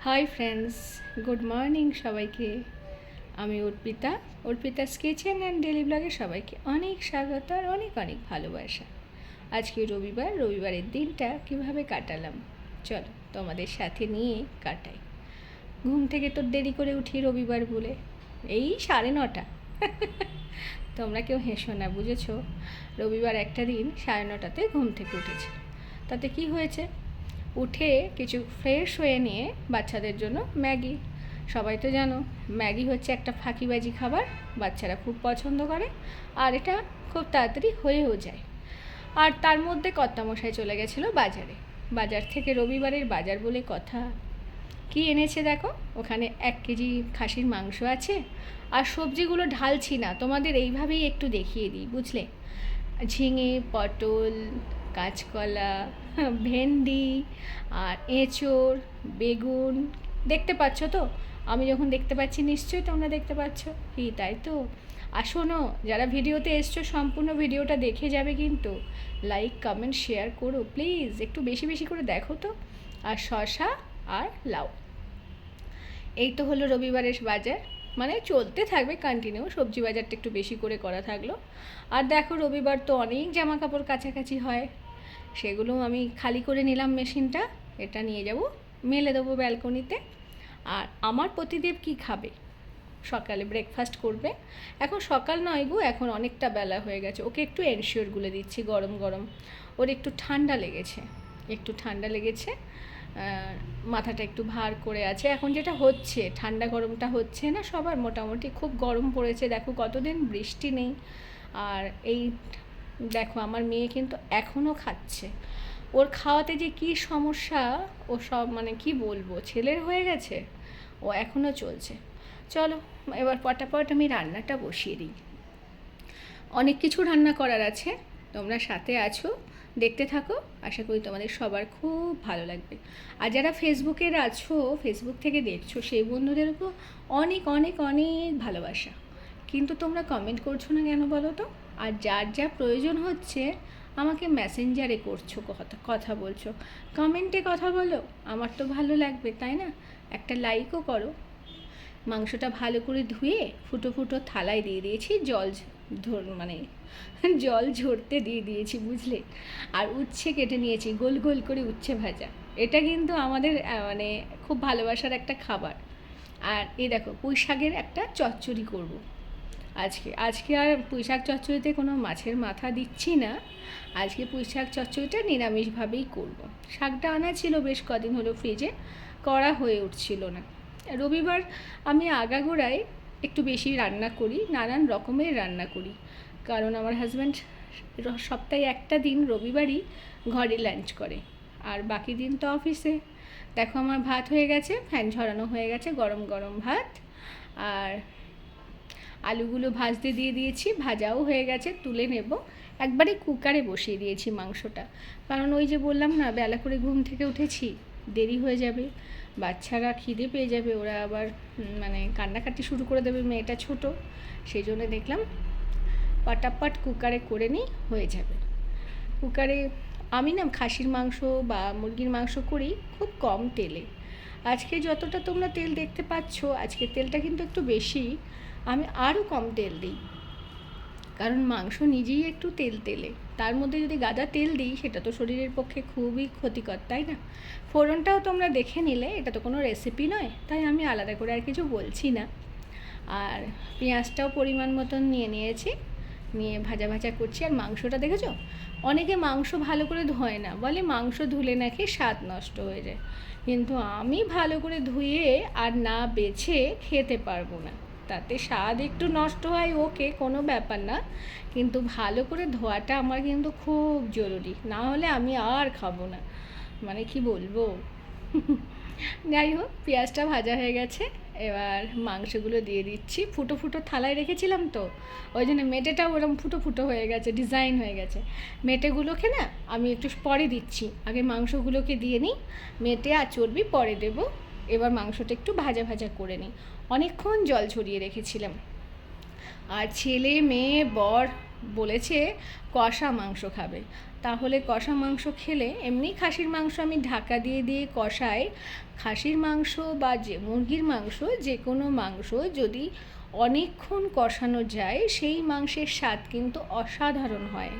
Hi friends good morning সবাইকে। আমি Arpita. Arpita kitchen and daily ব্লগে সবাইকে অনেক স্বাগত আর অনেক অনেক ভালোবাসা। আজকে রবিবার, রবিবারের দিনটা কীভাবে কাটালাম? চলো তোমাদের সাথে নিয়ে কাটাই। ঘুম থেকে তো দেরি করে উঠি রবিবার বলে। এই সাড়ে নটা। তোমরা কেউ হেসো না, বুঝেছ? রবিবার একটা দিন সাড়ে নটাতে ঘুম থেকে উঠেছে। তাতে কি হয়েছে? উঠে কিছু ফ্রেশ হয়ে নিয়ে বাচ্চাদের জন্য ম্যাগি। সবাই তো জানো, ম্যাগি হচ্ছে একটা ফাঁকিবাজি খাবার, বাচ্চারা খুব পছন্দ করে, আর এটা খুব তাড়াতাড়ি হয়েও যায়। আর তার মধ্যে কর্তামশাই চলে গেছিল বাজারে। বাজার থেকে রবিবারের বাজার বলে কথা কি এনেছে দেখো? ওখানে এক কেজি খাসির মাংস আছে, আর সবজিগুলো ঢালছি না, তোমাদের এইভাবেই একটু দেখিয়ে দিই, বুঝলে? ঝিঙে, পটল কাঁচকলা ভেন্ডি আর এঁচোড়, বেগুন। দেখতে পাচ্ছ তো? আমি যখন দেখতে পাচ্ছি, নিশ্চয়ই তোমরা দেখতে পাচ্ছ। কি তাই তো? আর শোনো, যারা ভিডিওতে এসছো, সম্পূর্ণ ভিডিওটা দেখে যাবে কিন্তু। লাইক, কমেন্ট, শেয়ার করো, প্লিজ। একটু বেশি বেশি করে দেখো তো। আর শশা আর লাউ। এই তো হলো রবিবারের বাজার। মানে চলতে থাকবে কন্টিনিউ সবজি বাজারটা একটু বেশি করে করা থাকল। আর দেখো রবিবার তো অনেক জামা কাপড় কাছাকাছি হয়, সেগুলো আমি খালি করে নিলাম মেশিনটা, এটা নিয়ে যাব, মেলে দেবো ব্যালকনিতে আর আমার প্রতিদেব কি খাবে? সকালে ব্রেকফাস্ট করবে। এখন সকাল নয় গো, এখন অনেকটা বেলা হয়ে গেছে, ওকে একটু এনশিওরগুলো দিচ্ছি গরম গরম। ওর একটু ঠান্ডা লেগেছে, একটু ঠান্ডা লেগেছে। মাথাটা একটু ভার করে আছে। এখন যেটা হচ্ছে, ঠান্ডা গরমটা হচ্ছে না সবার মোটামুটি, খুব গরম পড়েছে। দেখো কতদিন বৃষ্টি নেই। আর এই দেখো আমার মেয়ে কিন্তু এখনও খাচ্ছে। ওর খাওয়াতে যে কি সমস্যা, ও সব মানে কি বলব, ছেলের হয়ে গেছে, ও এখনও চলছে। চলো, এবার পটাপট আমি রান্নাটা বসিয়ে দিই। অনেক কিছু রান্না করার আছে, তোমরা সাথে আছো। দেখতে থাকো। আশা করি তোমাদের সবার খুব ভালো লাগবে। আর যারা ফেসবুকের আছো ফেসবুক থেকে দেখছ, সেই বন্ধুদেরকেও অনেক অনেক অনেক ভালোবাসা। কিন্তু তোমরা কমেন্ট করছ না কেন বলো তো? আর যার যা প্রয়োজন হচ্ছে, আমাকে মেসেঞ্জারে করছ কথা কথা বলছো। কমেন্টে কথা বলো, আমার তো ভালো লাগবে, তাই না? একটা লাইকও করো। মাংসটা ভালো করে ধুয়ে, ফুটো ফুটো থালায় দিয়ে দিয়েছি, জল ধর মানে জল ঝরতে দিয়ে দিয়েছি, বুঝলে? আর উচ্ছে কেটে নিয়েছি, গোল গোল করে উচ্ছে ভাজা। এটা কিন্তু আমাদের মানে খুব ভালোবাসার একটা খাবার। আর এই দেখো পুঁই শাকের একটা চচ্চড়ি করব আজকে। আজকে আর পুঁই শাক চচ্চড়িতে কোনো মাছের মাথা দিচ্ছি না। আজকে পুঁই শাক চচ্চড়িটা নিরামিষভাবেই করব। শাকটা আনা ছিল বেশ কদিন হলো ফ্রিজে করা হয়ে উঠছিল না। রবিবার আমি আগাগোড়ায় একটু বেশি রান্না করি, নানান রকমের রান্না করি। কারণ আমার হাজব্যান্ড সপ্তাহে একটা দিন রবিবারই ঘরে লাঞ্চ করে। আর বাকি দিন তো অফিসে দেখো আমার ভাত হয়ে গেছে ফ্যান ঝরানো হয়ে গেছে, গরম গরম ভাত। আর আলুগুলো ভাজতে দিয়ে দিয়েছি, ভাজাও হয়ে গেছে, তুলে নেব। একবারে কুকারে বসিয়ে দিয়েছি মাংসটা। কারণ ওই যে বললাম না, বেলা করে ঘুম থেকে উঠেছি, দেরি হয়ে যাবে। বাচ্চারা খিদে পেয়ে যাবে, ওরা আবার মানে কান্নাকাটি শুরু করে দেবে, মেয়েটা ছোট। সেই জন্য দেখলাম পাটাপাট কুকারে করে নিই, হয়ে যাবে। কুকারে আমি না খাসির মাংস বা মুরগির মাংস করি খুব কম তেলে। আজকে যতটা তোমরা তেল দেখতে পাচ্ছ, আজকে তেলটা কিন্তু একটু বেশি, আমি আরও কম তেল দিই। কারণ মাংস নিজেই একটু তেল তেলে। তার মধ্যে যদি গাদা তেল দিই, সেটা তো শরীরের পক্ষে খুবই ক্ষতিকর, তাই না? ফোড়নটাও তোমরা দেখে নিলে, এটা তো কোনো রেসিপি নয়, তাই আমি আলাদা করে আর কিছু বলছি না। আর পেঁয়াজটাও পরিমাণ মতন নিয়ে নিয়েছি। নিয়ে ভাজা ভাজা করছি। আর মাংসটা দেখেছ? অনেকে মাংস ভালো করে ধোয় না। বলে মাংস ধুলে নাকি স্বাদ নষ্ট হয়ে যায়। কিন্তু আমি ভালো করে ধুয়ে আর না বেছে খেতে পারব না। তাতে স্বাদ একটু নষ্ট হয়, ওকে কোনো ব্যাপার না। কিন্তু ভালো করে ধোয়াটা আমার কিন্তু খুব জরুরি। না হলে আমি আর খাব না। মানে কি বলব? যাই হোক, পেঁয়াজটা ভাজা হয়ে গেছে। এবার মাংসগুলো দিয়ে দিচ্ছি। ফুটো ফুটো থালায় রেখেছিলাম তো, ওই জন্য মেটেটাও ওরকম ফুটো ফুটো হয়ে গেছে, ডিজাইন হয়ে গেছে। মেটেগুলোকে না আমি একটু পরে দিচ্ছি, আগে মাংসগুলোকে দিয়ে নিই, মেটে আর চর্বি পরে দেবো। এবার মাংসটা একটু ভাজা ভাজা করে নিই। অনেকক্ষণ জল ছড়িয়ে রেখেছিলাম। আর ছেলে, মেয়ে, বর বলেছে কষা মাংস খাবে। তাহলে কষা মাংস খেলে এমনি খাসির মাংস আমি ঢাকা দিয়ে দিয়ে কষাই। খাসির মাংস বা যে মুরগির মাংস, যে কোনো মাংস যদি অনেকক্ষণ কষানো যায়, সেই মাংসের স্বাদ কিন্তু অসাধারণ হয়।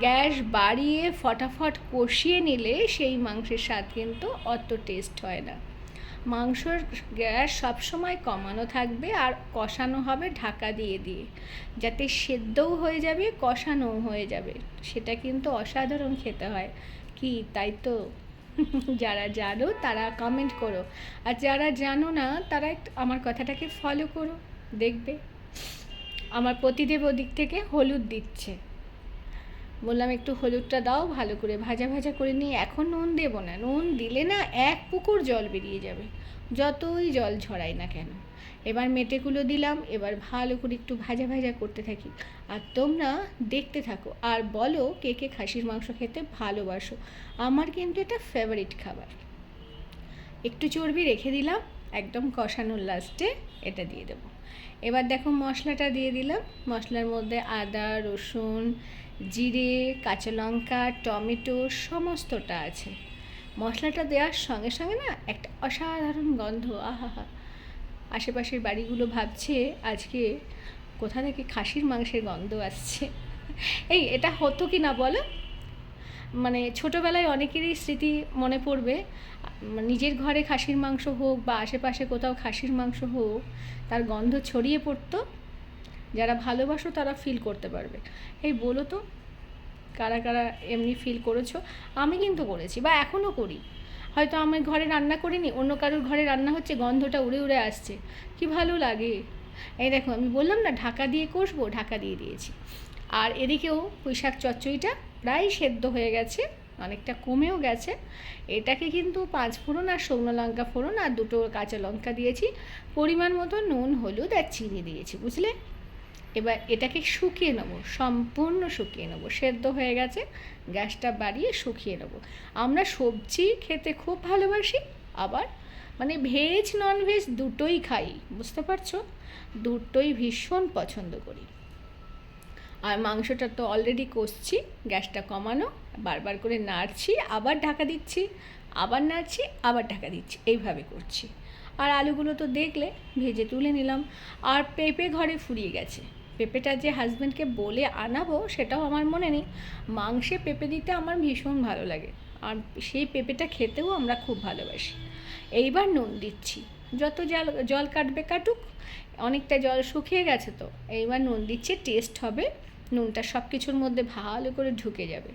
গ্যাস বাড়িয়ে ফটাফট কষিয়ে নিলে সেই মাংসের স্বাদ কিন্তু অত টেস্ট হয় না। মাংসর গ্যাস সবসময় কমানো থাকবে আর কষানো হবে ঢাকা দিয়ে দিয়ে। যাতে সেদ্ধও হয়ে যাবে, কষানোও হয়ে যাবে। সেটা কিন্তু অসাধারণ খেতে হয়। কি, তাই তো? যারা জানো তারা কমেন্ট করো। আর যারা জানো না, তারা একটু আমার কথাটাকে ফলো করো, দেখবে। আমার পতিদেব ওদিক থেকে হলুদ দিচ্ছে। বললাম, একটু হলুদটা দাও, ভালো করে ভাজা ভাজা করে নিয়ে এখন নুন দেবো না। নুন দিলে না এক পুকুর জল বেরিয়ে যাবে, যতই জল ছড়াই না কেন। এবার মেটেগুলো দিলাম, এবার ভালো করে একটু ভাজা ভাজা করতে থাকি। আর তোমরা দেখতে থাকো, আর বলো কে কে খাসির মাংস খেতে ভালোবাসো। আমার কিন্তু এটা ফেভারিট খাবার। একটু চর্বি রেখে দিলাম, একদম কষানোর লাস্টে এটা দিয়ে দেবো। এবার দেখো মশলাটা দিয়ে দিলাম। মশলার মধ্যে আদা, রসুন, জিরে, কাঁচা লঙ্কা, টমেটো সমস্তটা আছে। মশলাটা দেওয়ার সঙ্গে সঙ্গে না একটা অসাধারণ গন্ধ আহা আশেপাশের বাড়িগুলো ভাবছে আজকে কোথা থেকে খাসির মাংসের গন্ধ আসছে। এই, এটা হতো কি না বলো? মানে ছোটোবেলায় অনেকেরই স্মৃতি মনে পড়বে। নিজের ঘরে খাসির মাংস হোক বা আশেপাশে কোথাও খাসির মাংস হোক, তার গন্ধ ছড়িয়ে পড়তো। যারা ভালোবাসো তারা ফিল করতে পারবে। এই বলো তো, কারা কারা এমনি ফিল করেছ? আমি কিন্তু করেছি বা এখনও করি। হয়তো আমি ঘরে রান্না করিনি, অন্য কারোর ঘরে রান্না হচ্ছে, গন্ধটা উড়ে উড়ে আসছে। কি ভালো লাগে। এই দেখো, আমি বললাম না, ঢাকা দিয়ে কষবো, ঢাকা দিয়ে দিয়েছি। আর এদিকেও পুঁইশাক চচ্চড়িটা প্রায় সেদ্ধ হয়ে গেছে, অনেকটা কমেও গেছে। এটাকে কিন্তু পাঁচ ফোড়ন আর শুকনো লঙ্কা ফোড়ন আর দুটো কাঁচা লঙ্কা দিয়েছি। পরিমাণ মতো নুন, হলুদ আর চিনি দিয়েছি, বুঝলে? এবার এটাকে শুকিয়ে নেব, সম্পূর্ণ শুকিয়ে নেব। সেদ্ধ হয়ে গেছে, গ্যাসটা বাড়িয়ে শুকিয়ে নেব। আমরা সবজি খেতে খুব ভালোবাসি, আবার মানে ভেজ নন ভেজ দুটোই খাই, বুঝতে পারছ? দুটোই ভীষণ পছন্দ করি। আর মাংসটা তো অলরেডি কষছি, গ্যাসটা কমানো, বারবার করে নাড়ছি, আবার ঢাকা দিচ্ছি, আবার নাড়ছি, আবার ঢাকা দিচ্ছি, এইভাবে করছি। আর আলুগুলো তো দেখলে, ভেজে তুলে নিলাম। আর পেঁপে ঘরে ফুরিয়ে গেছে। পেঁপেটা যে হাজব্যান্ডকে বলে আনাবো, সেটাও আমার মনে নেই। মাংসে পেঁপে দিতে আমার ভীষণ ভালো লাগে। আর সেই পেঁপেটা খেতেও আমরা খুব ভালোবাসি। এইবার নুন দিচ্ছি। যত জল জল কাটবে কাটুক, অনেকটা জল শুকিয়ে গেছে তো, এইবার নুন দিচ্ছি টেস্ট হবে নুনটা সব কিছুর মধ্যে ভালো করে ঢুকে যাবে।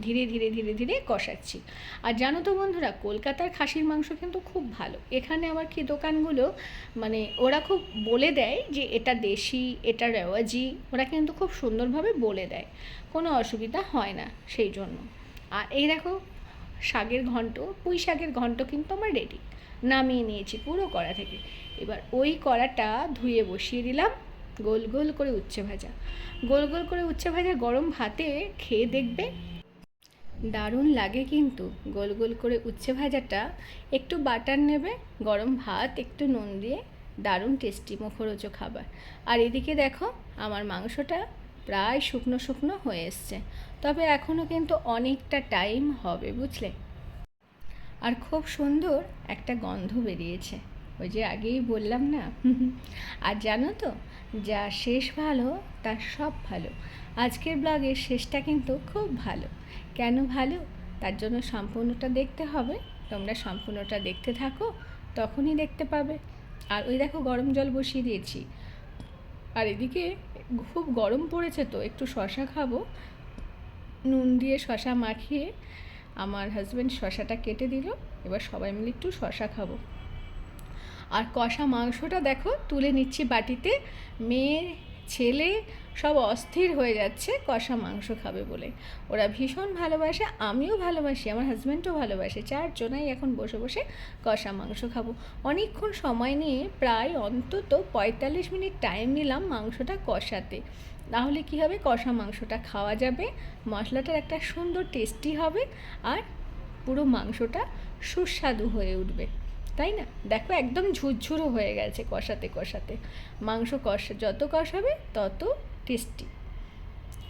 ধীরে ধীরে ধীরে ধীরে কষাচ্ছি। আর জানো তো বন্ধুরা, কলকাতার খাসির মাংস কিন্তু খুব ভালো। এখানে আবার কি দোকানগুলো মানে ওরা খুব বলে দেয় যে এটা দেশি, এটা রেওয়াজি, ওরা কিন্তু খুব সুন্দরভাবে বলে দেয়। কোনো অসুবিধা হয় না সেই জন্য। আর এই দেখো, শাকের ঘন্ট, পুঁই শাকের ঘন্ট কিন্তু আমার রেডি নামিয়ে নিয়েছি পুরো কড়া থেকে। এবার ওই কড়াটা ধুয়ে বসিয়ে দিলাম। গোল গোল করে উচ্ছে ভাজা। গোল গোল করে উচ্ছে ভাজা গরম ভাতে খেয়ে দেখবে। দারুণ লাগে কিন্তু গোল গোল করে উচ্ছে ভাজাটা। একটু বাটার নেবে, গরম ভাত, একটু নুন দিয়ে। দারুণ টেস্টি মুখরোচো খাবার। আর এদিকে দেখো, আমার মাংসটা প্রায় শুকনো শুকনো হয়ে এসছে। তবে এখনও কিন্তু অনেকটা টাইম হবে, বুঝলে? আর খুব সুন্দর একটা গন্ধ বেরিয়েছে। ওই যে আগেই বললাম না? আর জানো তো, যা শেষ ভালো, তার সব ভালো। আজকের ব্লগের শেষটা কিন্তু খুব ভালো। কেন ভালো? তার জন্য সম্পূর্ণটা দেখতে হবে। তোমরা সম্পূর্ণটা দেখতে থাকো, তখনই দেখতে পাবে। আর ওই দেখো গরম জল বসিয়ে দিয়েছি। আর এদিকে খুব গরম পড়েছে তো, একটু শশা খাব। নুন দিয়ে শশা মাখিয়ে আমার হাজব্যান্ড শশাটা কেটে দিল। এবার সবাই মিলে একটু শশা খাব। আর কষা মাংসটা দেখো তুলে নিচ্ছি বাটিতে। মেয়ে, ছেলে সব অস্থির হয়ে যাচ্ছে কষা মাংস খাবে বলে। ওরা ভীষণ ভালোবাসে, আমিও ভালোবাসি, আমার হাজব্যান্ডও ভালোবাসে। চারজনাই এখন বসে বসে কষা মাংস খাব। অনেকক্ষণ সময় নিয়ে প্রায় অন্তত পঁয়তাল্লিশ মিনিট টাইম নিলাম মাংসটা কষাতে। তাহলে কী হবে? কষা মাংসটা খাওয়া যাবে, মশলাটার একটা সুন্দর টেস্টি হবে আর পুরো মাংসটা সুস্বাদু হয়ে উঠবে। তাই না? দেখো একদম ঝুরঝুরো হয়ে গেছে কষাতে কষাতে। মাংস কষা, যত কষাবে তত টেস্টি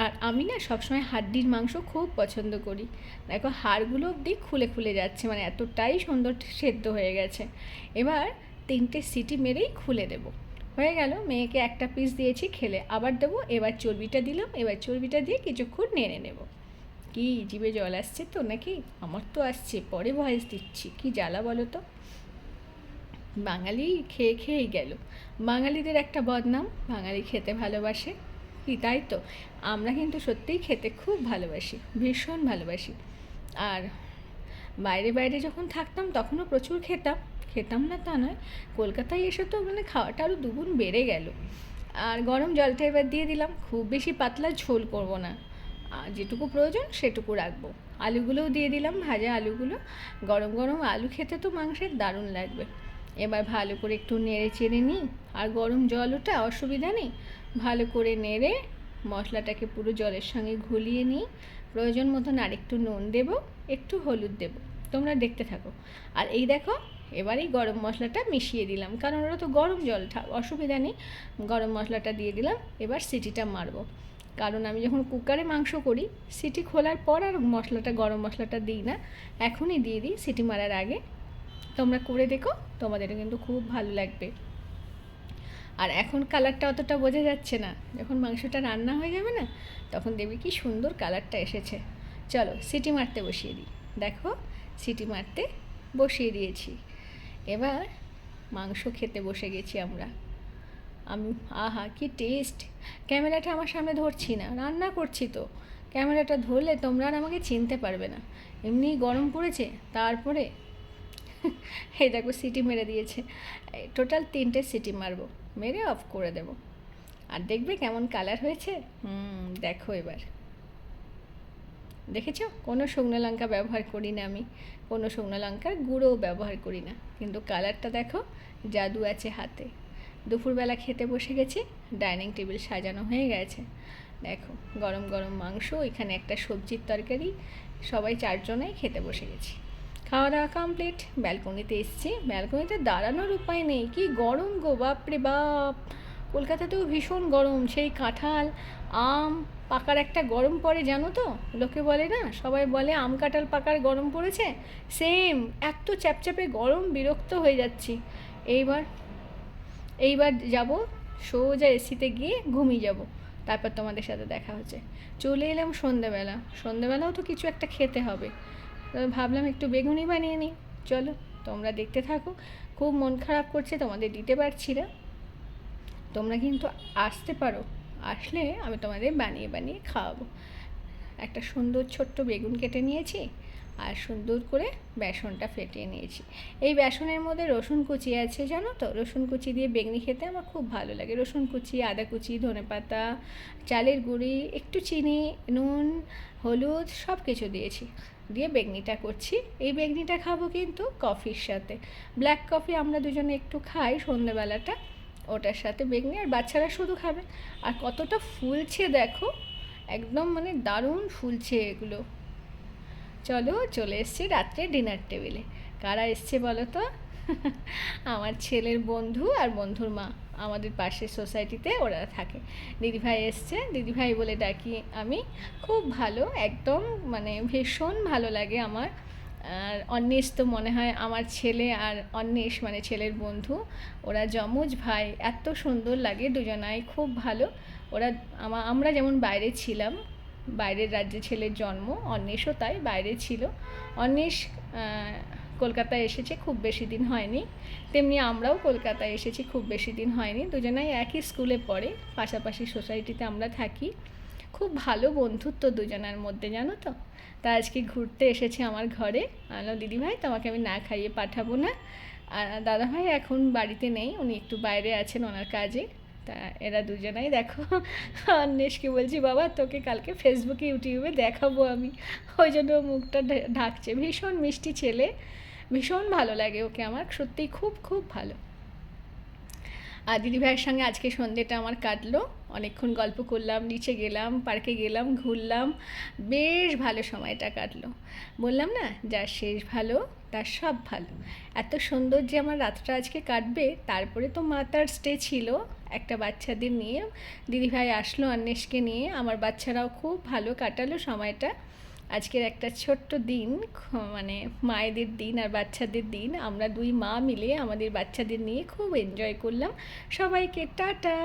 আর আমি না সবসময় হাড্ডির মাংস খুব পছন্দ করি। দেখো হাড়গুলো অবধি খুলে খুলে যাচ্ছে মানে এতটাই সুন্দর সেদ্ধ হয়ে গেছে। এবার তিনটে সিটি মেরেই খুলে দেব। হয়ে গেল, মেয়েকে একটা পিস দিয়েছি খেলে। আবার দেবো, এবার চর্বিটা দিলাম, এবার চর্বিটা দিয়ে কিছুক্ষণ নেড়ে নেব। কি, জিভে জল আসছে তো নাকি? আমার তো আসছে, পরে ভয়েস দিচ্ছি। কি জ্বালা বলো তো? বাঙালি খেয়ে খেয়েই গেল। বাঙালিদের একটা বদনাম, বাঙালি খেতে ভালোবাসে। কি, তাই তো? আমরা কিন্তু সত্যিই খেতে খুব ভালোবাসি, ভীষণ ভালোবাসি। আর বাইরে বাইরে যখন থাকতাম, তখনও প্রচুর খেতাম। খেতাম না তা নয়, কলকাতায় এসে তো মানে খাওয়াটা আরও দুগুণ বেড়ে গেল। আর গরম জলটা এবার দিয়ে দিলাম, খুব বেশি পাতলা ঝোল করব না। যেটুকু প্রয়োজন, সেটুকু রাখব। আলুগুলোও দিয়ে দিলাম, ভাজা আলুগুলো। গরম গরম আলু খেতে তো মাংসের দারুণ লাগবে। এবার ভালো করে একটু নেড়ে চেড়ে নিই। আর গরম জল ওটা অসুবিধা নেই। ভালো করে নেড়ে মশলাটাকে পুরো জলের সঙ্গে ঘুলিয়ে নিই। প্রয়োজন মতন আর একটু নুন দেবো, একটু হলুদ দেবো। তোমরা দেখতে থাকো। আর এই দেখো এবারেই গরম মশলাটা মিশিয়ে দিলাম। কারণ ওরা তো গরম জল অসুবিধা নেই। গরম মশলাটা দিয়ে দিলাম, এবার সিটিটা মারবো। কারণ আমি যখন কুকারে মাংস করি, সিটি খোলার পর আর মশলাটা, গরম মশলাটা দিই না। এখনই দিয়ে দিই সিটি মারার আগে। তোমরা করে দেখো তোমাদের কিন্তু খুব ভালো লাগবে। আর এখন কালারটা অতটা বোঝা যাচ্ছে না। যখন মাংসটা রান্না হয়ে যাবে না, তখন দেখবি কি সুন্দর কালারটা এসেছে। চলো সিটি মারতে বসিয়ে দিই। দেখো, সিটি মারতে বসিয়ে দিয়েছি। এবার মাংস খেতে বসে গেছি আমরা। আমি, আহা, কি টেস্ট ক্যামেরাটা আমার সামনে ধরছি না, রান্না করছি তো। ক্যামেরাটা ধরলে তোমরা আর আমাকে চিনতে পারবে না। এমনি গরম পড়েছে, তারপরে এই দেখো সিটি মেরে দিয়েছে। টোটাল তিনটে সিটি মারবো। মেরে অফ করে দেব। আর দেখবে কেমন কালার হয়েছে? হুম, দেখো এবার। দেখেছ? কোনো শুকনো লঙ্কা ব্যবহার করি না আমি। কোনো শুকনো লঙ্কার গুঁড়োও ব্যবহার করি না। কিন্তু কালারটা দেখো, জাদু আছে হাতে। দুপুরবেলা খেতে বসে গেছি ডাইনিং টেবিল সাজানো হয়ে গেছে। দেখো, গরম গরম মাংস, এখানে একটা সবজির তরকারি, সবাই চারজনেই খেতে বসে গেছি। খাওয়া দাওয়া কমপ্লিট ব্যালকনিতে এসছি। ব্যালকনিতে দাঁড়ানোর উপায় নেই, কি গরম গো, বাপরে বাপ! কলকাতাতেও ভীষণ গরম, সেই কাঁঠাল, আম, পাকার একটা গরম পড়ে, জানো তো? লোকে বলে না, সবাই বলে আম কাঁঠাল পাকার গরম পড়েছে? সেম এত চ্যাপচ্যাপে গরম, বিরক্ত হয়ে যাচ্ছি। এইবার এইবার যাব, সোজা এসিতে গিয়ে ঘুমিয়ে যাব। তারপর তোমাদের সাথে দেখা হচ্ছে। চলে এলাম সন্ধেবেলা সন্ধেবেলাও তো কিছু একটা খেতে হবে। ভাবলাম একটু বেগুনি বানিয়ে নিই। চলো, তোমরা দেখতে থাকো। খুব মন খারাপ করছে, তোমাদের দিতে পারছি না। তোমরা কিন্তু আসতে পারো। আসলে আমি তোমাদের বানিয়ে বানিয়ে খাওয়াবো। একটা সুন্দর ছোট্ট বেগুন কেটে নিয়েছি আর সুন্দর করে বেসনটা ফেটিয়ে নিয়েছি। এই বেসনের মধ্যে রসুন কুচি আছে, জানো তো? রসুন কুচি দিয়ে বেগনি খেতে আমার খুব ভালো লাগে। রসুন কুচি, আদা কুচি ধনে পাতা চালের গুঁড়ি, একটু চিনি, নুন, হলুদ সব কিছু দিয়েছি। দিয়ে বেগনিটা করছি। এই বেগনিটা খাব কিন্তু কফির সাথে। ব্ল্যাক কফি আমরা দুজনে একটু খাই সন্ধ্যেবেলাটা ওটার সাথে বেগনি, আর বাচ্চারা শুধু খাবে। আর কতটা ফুলছে দেখো, একদম মানে দারুণ ফুলছে এগুলো। চলো চলে এসছি রাত্রে ডিনার টেবিলে কারা এসছে বলো তো? আমার ছেলের বন্ধু আর বন্ধুর মা। আমাদের পাশের সোসাইটিতে ওরা থাকে। দিদিভাই এসছে, দিদিভাই বলে ডাকি, আমি খুব ভালো, একদম মানে ভীষণ ভালো লাগে আমার। আর অন্বেষ তো মনে হয় আমার ছেলে আর অন্বেষ মানে ছেলের বন্ধু। ওরা যমজ ভাই, এত সুন্দর লাগে দুজনাই, খুব ভালো। ওরা আমরা যেমন বাইরে ছিলাম, বাইরের রাজ্যে ছেলের জন্ম, অন্বেষও তাই বাইরে ছিল। অন্বেষ কলকাতায় এসেছে, খুব বেশি দিন হয়নি। তেমনি আমরাও কলকাতায় এসেছি, খুব বেশি দিন হয়নি। দুজনাই একই স্কুলে পড়ে, পাশাপাশি সোসাইটিতে আমরা থাকি। খুব ভালো বন্ধুত্ব দুজনের মধ্যে, জানো তো? তা আজকে ঘুরতে এসেছে আমার ঘরে। আলো, দিদিভাই, তোমাকে আমি না খাইয়ে পাঠাবো না। আর দাদাভাই এখন বাড়িতে নেই, উনি একটু বাইরে আছেন ওনার কাজে। তা এরা দুজনাই দেখো। অন্বেষকে বলছি বাবা, তোকে কালকে ফেসবুকে ইউটিউবে দেখাবো আমি। ওই জন্য মুখটা ঢাকছে। ভীষণ মিষ্টি ছেলে। ভীষণ ভালো লাগে ওকে আমার, সত্যিই খুব খুব ভালো। আর দিদিভাইয়ের সঙ্গে আজকে সন্ধ্যেটা আমার কাটলো। অনেকক্ষণ গল্প করলাম, নিচে গেলাম, পার্কে গেলাম, ঘুরলাম। বেশ ভালো সময়টা কাটলো। বললাম না যার শেষ ভালো তার সব ভালো। এত সুন্দর যে আমার রাতটা আজকে কাটবে, তারপরে তো মা তার স্টে ছিল, একটা বাচ্চাদের নিয়ে। দিদিভাই আসলো অন্বেষকে নিয়ে, আমার বাচ্চারাও খুব ভালো কাটালো সময়টা। আজকের একটা ছোট্ট দিন মানে মায়েদের দিন আর বাচ্চাদের দিন। আমরা দুই মা মিলে আমাদের বাচ্চাদের নিয়ে খুব এনজয় করলাম। সবাইকে টাটা!